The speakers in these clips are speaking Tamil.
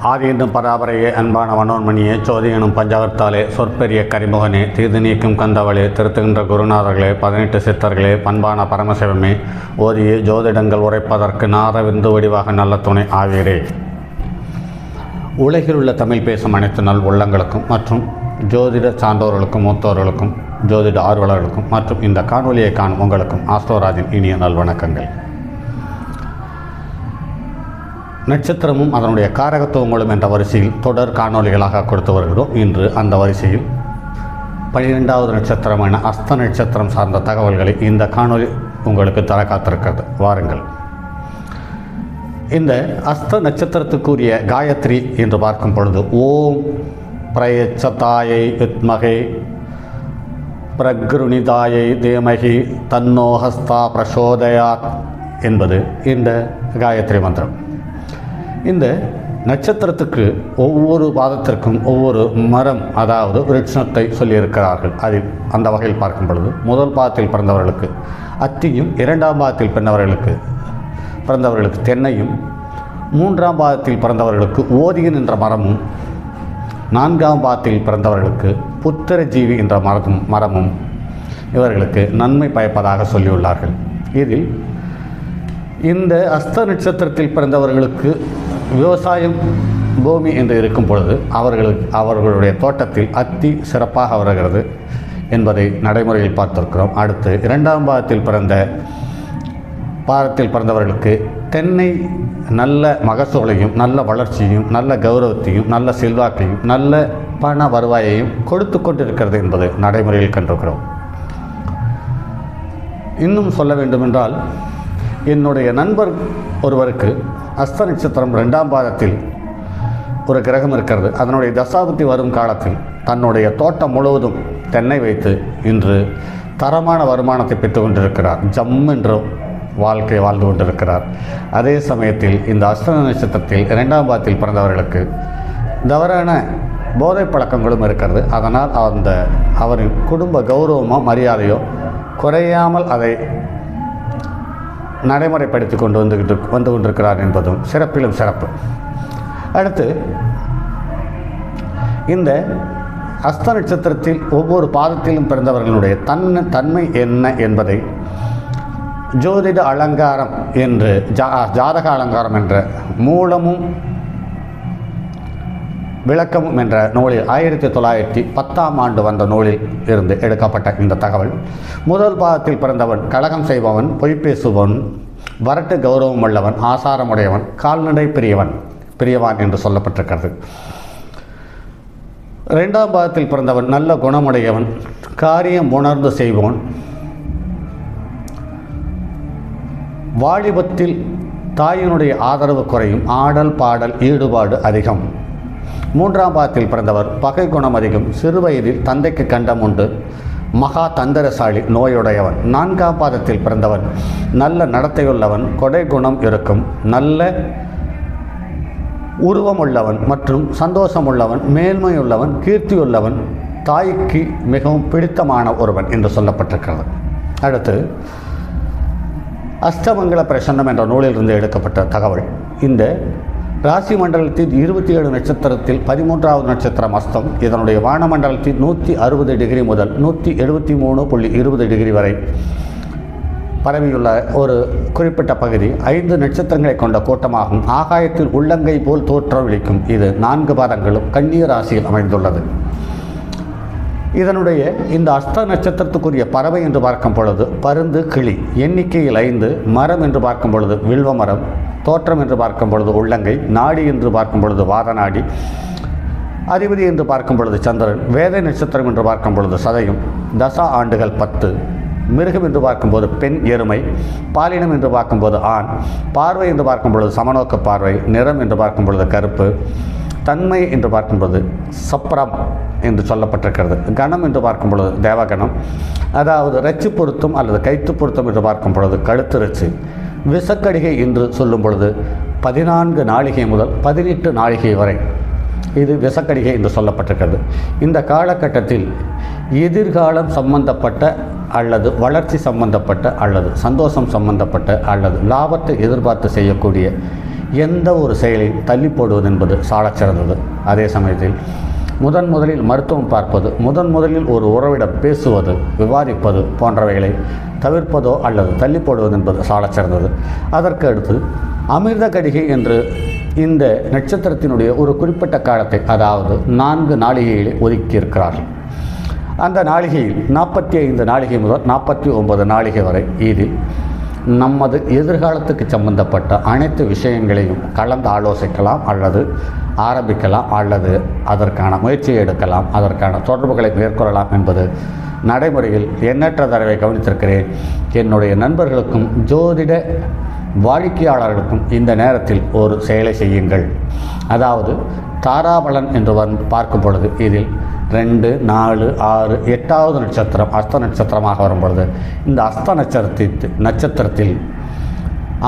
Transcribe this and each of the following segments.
ஆதி பராபரையே அன்பான மனோன்மணியே சோதி எனும் பஞ்சவர்த்தாலே சொற்பெரிய கரிமுகனே தீது நீக்கும் கந்தவளே திருத்துகின்ற குருநாதர்களே பதினெட்டு சித்தர்களே பண்பான பரமசிவமே ஓதியே ஜோதிடங்கள் உரைப்பதற்கு நார விந்து வடிவாக நல்ல துணை ஆவீரே. உலகில் உள்ள தமிழ் பேசும் அனைத்து நல் உள்ளங்களுக்கும் மற்றும் ஜோதிட சான்றோர்களுக்கும் மூத்தோர்களுக்கும் ஜோதிட ஆர்வலர்களுக்கும் மற்றும் இந்த காணொலியை காணும் உங்களுக்கும் ஆஸ்ட்ரோராஜின் இனிய நல்வணக்கங்கள். நட்சத்திரமும் அதனுடைய காரகத்துவங்களும் என்ற வரிசையில் தொடர் காணொளிகளாக கொடுத்து வருகிறோம். இன்று அந்த வரிசையில் பன்னிரெண்டாவது நட்சத்திரமான அஸ்த நட்சத்திரம் சார்ந்த தகவல்களை இந்த காணொளி உங்களுக்கு தர காத்திருக்கிறது. வாருங்கள். இந்த அஸ்த நட்சத்திரத்துக்குரிய காயத்ரி என்று பார்க்கும் பொழுது ஓம் பிரயச்சதாயை வித்மகே பிரக்ருணிதாயை தேமகி தன்னோஹஸ்தா பிரசோதயாத் என்பது இந்த காயத்ரி மந்திரம். இந்த நட்சத்திரத்துக்கு ஒவ்வொரு பாதத்திற்கும் ஒவ்வொரு மரம் அதாவது விருட்சணத்தை சொல்லியிருக்கிறார்கள். அதில் அந்த வகையில் பார்க்கும் பொழுது முதல் பாதத்தில் பிறந்தவர்களுக்கு அத்தியும் இரண்டாம் பாதத்தில் பிறந்தவர்களுக்கு பிறந்தவர்களுக்கு தென்னையும் மூன்றாம் பாதத்தில் பிறந்தவர்களுக்கு ஓதியன் என்ற மரமும் நான்காம் பாதத்தில் பிறந்தவர்களுக்கு புத்திரஜீவி என்ற மரமும் மரமும் இவர்களுக்கு நன்மை பயப்பதாக சொல்லியுள்ளார்கள். இதில் இந்த அஸ்த நட்சத்திரத்தில் பிறந்தவர்களுக்கு விவசாயம் பூமி என்று இருக்கும் பொழுது அவர்களுக்கு அவர்களுடைய தோட்டத்தில் அத்தி சிறப்பாக வருகிறது என்பதை நடைமுறையில் பார்த்திருக்கிறோம். அடுத்து இரண்டாம் பாகத்தில் பிறந்த பாரத்தில் பிறந்தவர்களுக்கு தென்னை நல்ல மகசூலையும் நல்ல வளர்ச்சியும் நல்ல கௌரவத்தையும் நல்ல செல்வாக்கையும் நல்ல பண வருவாயையும் கொடுத்து கொண்டிருக்கிறது என்பது நடைமுறையில் கண்டிருக்கிறோம். இன்னும் சொல்ல வேண்டுமென்றால் என்னுடைய நண்பர் ஒருவருக்கு அஸ்த நட்சத்திரம் ரெண்டாம் பாதத்தில் ஒரு கிரகம் இருக்கிறது. அதனுடைய தசாபுத்தி வரும் காலத்தில் தன்னுடைய தோட்டம் முழுவதும் தென்னை வைத்து இன்று தரமான வருமானத்தை பெற்று கொண்டிருக்கிறார். ஜம் என்ற வாழ்க்கை வாழ்ந்து கொண்டிருக்கிறார். அதே சமயத்தில் இந்த அஸ்த நட்சத்திரத்தில் இரண்டாம் பாதத்தில் பிறந்தவர்களுக்கு தவறான போதை பழக்கங்களும் இருக்கிறது. அதனால் அந்த அவரின் குடும்ப கௌரவமோ மரியாதையோ குறையாமல் அதை நடைமுறைப்படுத்தி கொண்டு வந்துகிட்டு வந்து கொண்டிருக்கிறார் என்பதும் சிறப்பிலும் சிறப்பு. அடுத்து இந்த அஸ்த நட்சத்திரத்தில் ஒவ்வொரு பாதத்திலும் பிறந்தவர்களுடைய தன்ன தன்மை என்ன என்பதை ஜோதிட அலங்காரம் என்று ஜா ஜாதக அலங்காரம் என்ற மூலமும் விளக்கமும் என்ற நூலில் ஆயிரத்தி தொள்ளாயிரத்தி பத்தாம் ஆண்டு வந்த நூலில் இருந்து எடுக்கப்பட்ட இந்த தகவல். முதல் பாதத்தில் பிறந்தவன் கழகம் செய்பவன் பொய் பேசுபவன் வரட்டு கௌரவம் உள்ளவன் ஆசாரமுடையவன் கால்நடை பிரியவன் பிரியவான் என்று சொல்லப்பட்டிருக்கிறது. இரண்டாம் பாதத்தில் பிறந்தவன் நல்ல குணமுடையவன் காரியம் உணர்ந்து செய்பவன் வாலிபத்தில் தாயினுடைய ஆதரவு குறையும் ஆடல் பாடல் ஈடுபாடு அதிகம். மூன்றாம் பாதத்தில் பிறந்தவர். பகை குணம் அதிகம். சிறுவயதில் தந்தைக்கு கண்டம் உண்டு. மகா தந்திரசாலி நோயுடையவன். நான்காம் பாதத்தில் பிறந்தவன். நல்ல நடத்தையுள்ளவன். கொடை குணம் இருக்கும். நல்ல உருவமுள்ளவன் மற்றும் சந்தோஷமுள்ளவன். மேன்மையுள்ளவன் கீர்த்தியுள்ளவன். தாய்க்கு மிகவும் பிடித்தமான ஒருவன் என்று சொல்லப்பட்டிருக்கிறது. அடுத்து அஷ்டமங்கல பிரசன்னம் என்ற நூலிலிருந்து எடுக்கப்பட்ட தகவல். இந்த ராசி மண்டலத்தில் இருபத்தி ஏழு நட்சத்திரத்தில் பதிமூன்றாவது நட்சத்திரம் அஸ்தம். இதனுடைய வானமண்டலத்தில் நூற்றி அறுபது டிகிரி முதல் நூற்றி எழுபத்தி மூணு புள்ளி இருபது டிகிரி வரை பரவியுள்ள ஒரு குறிப்பிட்ட பகுதி ஐந்து நட்சத்திரங்களை கொண்ட கூட்டமாகும். ஆகாயத்தில் உள்ளங்கை போல் தோற்றமளிக்கும் இது நான்கு பாதங்களும் கண்ணீர் ராசியில் அமைந்துள்ளது. இதனுடைய இந்த அஸ்த நட்சத்திரத்துக்குரிய பறவை என்று பார்க்கும் பொழுது பருந்து கிளி எண்ணிக்கையில் ஐந்து மரம் என்று பார்க்கும் பொழுது வில்வ மரம் தோற்றம் என்று பார்க்கும் பொழுது உள்ளங்கை நாடி என்று பார்க்கும் பொழுது வாத நாடி அதிபதி என்று பார்க்கும் பொழுது சந்திரன் வேத நட்சத்திரம் என்று பார்க்கும் பொழுது சதயம் தசா ஆண்டுகள் பத்து மிருகம் என்று பார்க்கும்போது பெண் எருமை பாலினம் என்று பார்க்கும்போது ஆண் பார்வை என்று பார்க்கும் பொழுது சமநோக்க பார்வை நிறம் என்று பார்க்கும் பொழுது கருப்பு தன்மை என்று பார்க்கும்போது சப்ரம் என்று சொல்லப்பட்டிருக்கிறது கணம் என்று பார்க்கும் பொழுது தேவகணம் அதாவது ரச்சு பொருத்தம் அல்லது கைத்து பொருத்தம் என்று பார்க்கும் பொழுது கழுத்து ரச்சு விசக்கடிகை என்று சொல்லும் பொழுது பதினான்கு நாளிகை முதல் பதினெட்டு நாளிகை வரை இது விசக்கடிகை என்று சொல்லப்பட்டிருக்கிறது. இந்த காலகட்டத்தில் எதிர்காலம் சம்பந்தப்பட்ட அல்லது வளர்ச்சி சம்பந்தப்பட்ட அல்லது சந்தோஷம் சம்பந்தப்பட்ட அல்லது லாபத்தை எதிர்பார்த்து செய்யக்கூடிய எந்த ஒரு செயலையும் தள்ளி போடுவது என்பது சாலச்சிறந்தது. அதே சமயத்தில் முதன் முதலில் மருத்துவம் பார்ப்பது முதன் முதலில் ஒரு உறவிடம் பேசுவது விவாதிப்பது போன்றவைகளை தவிர்ப்பதோ அல்லது தள்ளி போடுவது என்பது சாலச் சிறந்தது. அதற்கு அடுத்து அமிர்த கடிகை என்று இந்த நட்சத்திரத்தினுடைய ஒரு குறிப்பிட்ட காலத்தை அதாவது நான்கு நாளிகைகளை ஒதுக்கியிருக்கிறார்கள். அந்த நாளிகையில் நாற்பத்தி ஐந்து நாளிகை முதல் நாற்பத்தி ஒன்பது நாளிகை வரை இதில் நமது எதிர்காலத்துக்கு சம்பந்தப்பட்ட அனைத்து விஷயங்களையும் கலந்து ஆலோசிக்கலாம் அல்லது ஆரம்பிக்கலாம் அல்லது அதற்கான முயற்சியை எடுக்கலாம் அதற்கான தொடர்புகளை மேற்கொள்ளலாம் என்பது நடைமுறையில் எண்ணற்ற தடவை கவனித்திருக்கிறேன். என்னுடைய நண்பர்களுக்கும் ஜோதிட வாடிக்கையாளர்களுக்கும் இந்த நேரத்தில் ஒரு செயலை செய்யுங்கள். அதாவது தாராபலன் என்று வந் பார்க்கும் பொழுது இதில் ரெண்டு நாலு ஆறு எட்டாவது நட்சத்திரம் அஸ்த நட்சத்திரமாக வரும் பொழுது இந்த அஸ்த நட்சத்திரத்தில் நட்சத்திரத்தில்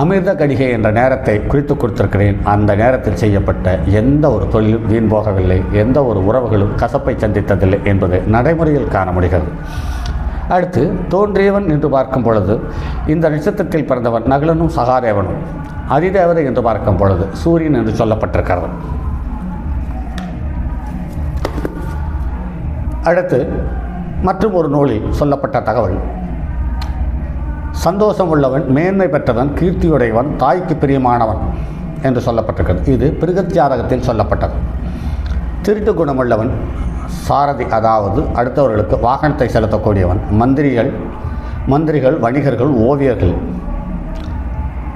அமிர்த கடிகை என்ற நேரத்தை குறித்து கொடுத்திருக்கிறேன். அந்த நேரத்தில் செய்யப்பட்ட எந்த ஒரு தொழிலும் வீண் போகவில்லை. எந்த ஒரு உறவுகளும் கசப்பை சந்தித்ததில்லை என்பது நடைமுறையில் காண முடிகிறது அடுத்து தோன்றியவன் என்று பார்க்கும் பொழுது இந்த நட்சத்திரத்தில் பிறந்தவன் நகுலனும் சகாதேவனும் அதிதேவதை என்று பார்க்கும் பொழுது சூரியன் என்று சொல்லப்பட்டிருக்கிறது. அடுத்து மற்றும் ஒரு நூலில் சொல்லப்பட்ட தகவல். சந்தோஷம் உள்ளவன் மேன்மை பெற்றவன் கீர்த்தியுடையவன் தாய்க்கு பிரியமானவன் என்று சொல்லப்பட்டிருக்கிறது. இது பிருகத் சொல்லப்பட்டது. திருட்டு குணமுள்ளவன் சாரதி அதாவது அடுத்தவர்களுக்கு வாகனத்தை செலுத்தக்கூடியவன் மந்திரிகள் மந்திரிகள் வணிகர்கள் ஓவியர்கள்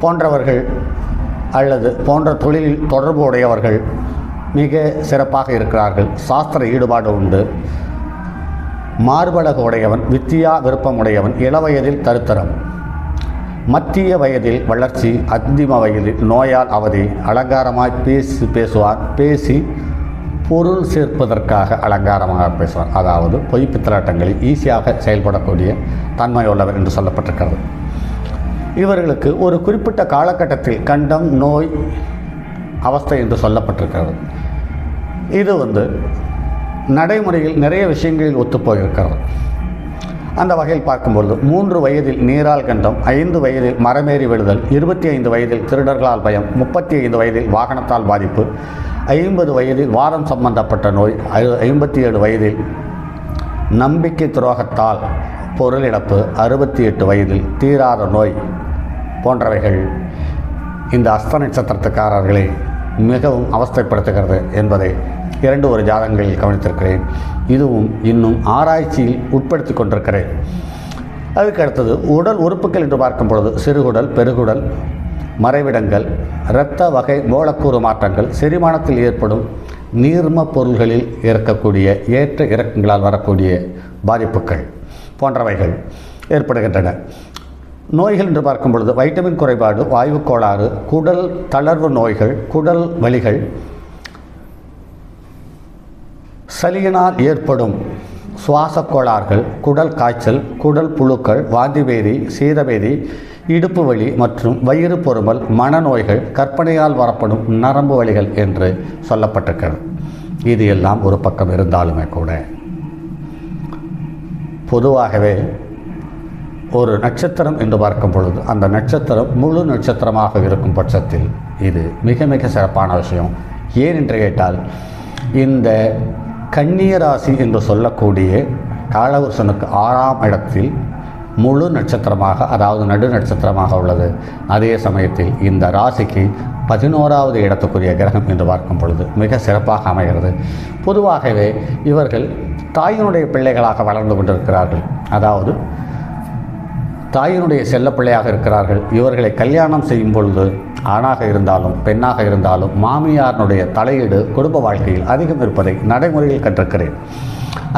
போன்றவர்கள் அல்லது போன்ற தொழிலில் தொடர்பு உடையவர்கள் மிக சிறப்பாக இருக்கிறார்கள். சாஸ்திர ஈடுபாடு உண்டு. மார்பழகு உடையவன் வித்தியா விருப்பமுடையவன் இளவயதில் தருத்தரம். மத்திய வயதில் வளர்ச்சி அந்திம வயதில் நோயால் அவதி அலங்காரமாய் பேசி பேசுவார் பேசி பொருள் சேர்ப்பதற்காக அலங்காரமாக பேசுவார். அதாவது பொய் பித்தலாட்டங்களில் ஈஸியாக செயல்படக்கூடிய தன்மையுள்ளவர் என்று சொல்லப்பட்டிருக்கிறது. இவர்களுக்கு ஒரு குறிப்பிட்ட காலகட்டத்தில் கண்டம் நோய் அவஸ்தை என்று சொல்லப்பட்டிருக்கிறது. இது வந்து நடைமுறையில் நிறைய விஷயங்களில் ஒத்துப்போயிருக்கிறது. அந்த வகையில் பார்க்கும்பொழுது மூன்று வயதில் நீரால் கண்டம் ஐந்து வயதில் மரமேறி விழுதல் இருபத்தி ஐந்து வயதில் திருடர்களால் பயம் முப்பத்தி ஐந்து வயதில் வாகனத்தால் பாதிப்பு ஐம்பது வயதில் வாரம் சம்பந்தப்பட்ட நோய் ஐ- ஐம்பத்தி ஏழு வயதில் நம்பிக்கை துரோகத்தால் பொருள் இழப்பு அறுபத்தி எட்டு வயதில் தீராத நோய் போன்றவைகள் இந்த அஸ்த நட்சத்திரத்துக்காரர்களை மிகவும் அவஸ்தைப்படுத்துகிறது என்பதை இரண்டு ஒரு ஜாதகங்களில் கவனித்திருக்கிறேன். இதுவும் இன்னும் ஆராய்ச்சியில் உட்படுத்தி கொண்டிருக்கிறேன். அதுக்கு அடுத்தது உடல் உறுப்புகள் என்று பார்க்கும் பொழுது சிறுகுடல் பெருகுடல் மறைவிடங்கள் இரத்த வகை மூலக்கூறு மாற்றங்கள் செரிமானத்தில் ஏற்படும் நீர்ம பொருள்களில் இருக்கக்கூடிய ஏற்ற இறக்கங்களால் வரக்கூடிய பாதிப்புகள் போன்றவைகள் ஏற்படுகின்றன. நோய்கள் என்று பார்க்கும் பொழுது வைட்டமின் குறைபாடு வாயு கோளாறு குடல் தளர்வு நோய்கள் குடல் வலிகள் சளியினால் ஏற்படும் சுவாசக் கோளாறுகள் குடல் காய்ச்சல் குடல் புழுக்கள் வாந்திபேதி சீதபேதி இடுப்பு வலி மற்றும் வயிறு பொறுமல் மனநோய்கள் கற்பனையால் வரப்படும் நரம்பு வலிகள் என்று சொல்லப்பட்டிருக்கிறது. இது எல்லாம் ஒரு பக்கம் இருந்தாலுமே கூட பொதுவாகவே ஒரு நட்சத்திரம் என்று பார்க்கும் பொழுது அந்த நட்சத்திரம் முழு நட்சத்திரமாக இருக்கும் பட்சத்தில் இது மிக மிக சிறப்பான விஷயம். ஏன் என்று கேட்டால் இந்த கன்னியராசி என்று சொல்லக்கூடிய காலவருஷனுக்கு ஆறாம் இடத்தில் முழு நட்சத்திரமாக அதாவது நடு நட்சத்திரமாக உள்ளது. அதே சமயத்தில் இந்த ராசிக்கு பதினோராவது இடத்துக்குரிய கிரகம் என்று பார்க்கும் பொழுது மிக சிறப்பாக அமைகிறது. பொதுவாகவே இவர்கள் தாயினுடைய பிள்ளைகளாக வளர்ந்து கொண்டிருக்கிறார்கள். அதாவது தாயினுடைய செல்லப்பிள்ளையாக இருக்கிறார்கள். இவர்களை கல்யாணம் செய்யும் பொழுது ஆணாக இருந்தாலும் பெண்ணாக இருந்தாலும் மாமியாரினுடைய தலையீடு குடும்ப வாழ்க்கையில் அதிகம் இருப்பதை நடைமுறையில் கற்றிருக்கிறேன்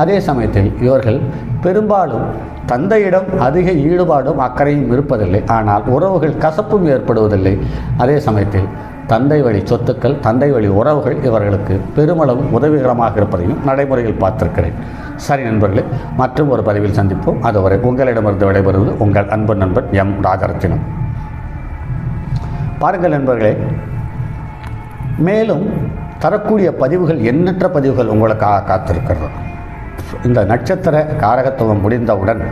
அதே சமயத்தில் இவர்கள் பெரும்பாலும் தந்தையிடம் அதிக ஈடுபாடும் அக்கறையும் இருப்பதில்லை. ஆனால் உறவுகள் கசப்பும் ஏற்படுவதில்லை. அதே சமயத்தில் தந்தை வழி சொத்துக்கள் தந்தை வழி உறவுகள் இவர்களுக்கு பெருமளவு உதவிகரமாக இருப்பதையும் நடைமுறையில் பார்த்திருக்கிறேன். சரி நண்பர்களே மற்றும் ஒரு பதிவில் சந்திப்போம். அதுவரை உங்களிடமிருந்து விடைபெறுவது உங்கள் அன்பு நண்பன் எம். ராஜரத்தினம் பாருங்கள் நண்பர்களே மேலும் தரக்கூடிய பதிவுகள் எண்ணற்ற பதிவுகள் உங்களுக்காக காத்திருக்கிறது. இந்த நட்சத்திர காரகத்துவம் முடிந்தவுடன்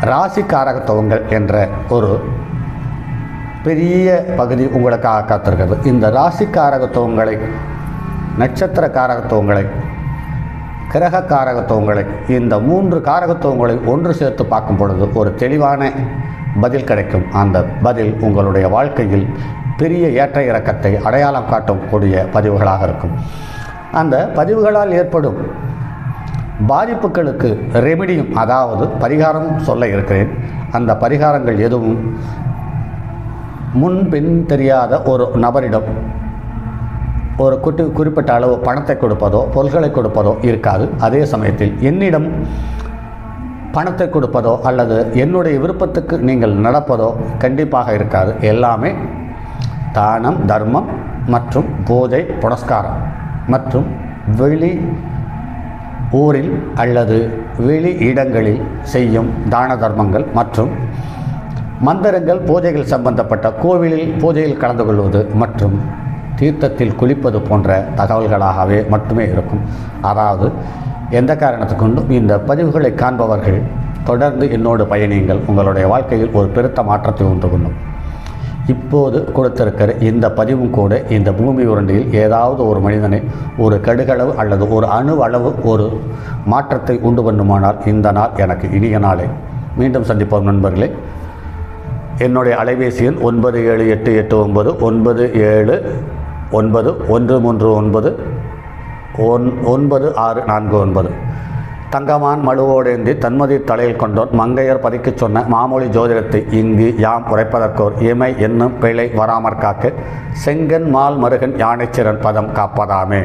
ராசி காரகத்துவங்கள் என்ற ஒரு பெரிய பகுதி உங்களுக்காக காத்திருக்கிறது. இந்த ராசி காரகத்துவங்களை நட்சத்திர காரகத்துவங்களை கிரக காரகத்துவங்களை இந்த மூன்று காரகத்துவங்களை ஒன்று சேர்த்து பார்க்கும் பொழுது ஒரு தெளிவான பதில் கிடைக்கும். அந்த பதில் உங்களுடைய வாழ்க்கையில் பெரிய ஏற்ற இறக்கத்தை அடையாளம் காட்டக்கூடிய பதிவுகளாக இருக்கும். அந்த பதிவுகளால் ஏற்படும் பாதிப்புகளுக்கு ரெமிடியும் அதாவது பரிகாரம் சொல்ல இருக்கிறேன். அந்த பரிகாரங்கள் எதுவும் முன்பின் தெரியாத ஒரு நபரிடம் ஒரு குட்டி குறிப்பிட்ட அளவு பணத்தை கொடுப்பதோ பொருள்களை கொடுப்பதோ இருக்காது. அதே சமயத்தில் என்னிடம் பணத்தை கொடுப்பதோ அல்லது என்னுடைய விருப்பத்துக்கு நீங்கள் நடப்பதோ கண்டிப்பாக இருக்காது. எல்லாமே தானம் தர்மம் மற்றும் பூஜை புனஸ்காரம் மற்றும் வெளி ஊரில் அல்லது வெளி இடங்களில் செய்யும் தான தர்மங்கள் மற்றும் மந்திரங்கள் பூஜைகள் சம்பந்தப்பட்ட கோவிலில் பூஜையில் கலந்து கொள்வது மற்றும் தீர்த்தத்தில் குளிப்பது போன்ற தகவல்களாகவே மட்டுமே இருக்கும். அதாவது எந்த காரணத்துக்கொண்டும் இந்த பதிவுகளை காண்பவர்கள் தொடர்ந்து என்னோடு பயணியுங்கள். உங்களுடைய வாழ்க்கையில் ஒரு பெருத்த மாற்றத்தை உண்டு கொள்ளும் இப்போது கொடுத்திருக்கிற இந்த பதிவும் கூட இந்த பூமி உருண்டையில் ஏதாவது ஒரு மனிதனை ஒரு கடுகளவு அல்லது ஒரு அணு அளவு ஒரு மாற்றத்தை உண்டு பண்ணுமானால் இந்த நாள் எனக்கு இனிய நாளே. மீண்டும் சந்திப்போம் நண்பர்களே. என்னுடைய அலைபேசி எண் ஒன்பது ஏழு எட்டு எட்டு ஒன்பது ஒன்பது ஏழு ஒன்பது ஒன்று மூன்று ஒன்பது ஒன் ஒன்பது ஆறு நான்கு ஒன்பது. தங்கமான் மழுவோடேந்தி தன்மதி தலையில் கொண்டோன் மங்கையர் பதிக்கச் சொன்ன மாமொழி ஜோதிடத்தை இங்கு யாம் உரைப்பதற்கோர் இமை என்னும் பிழை வராமற் காக்க செங்கன் மால் மருகன் யானைச்சிறன் பதம் காப்பதாமே.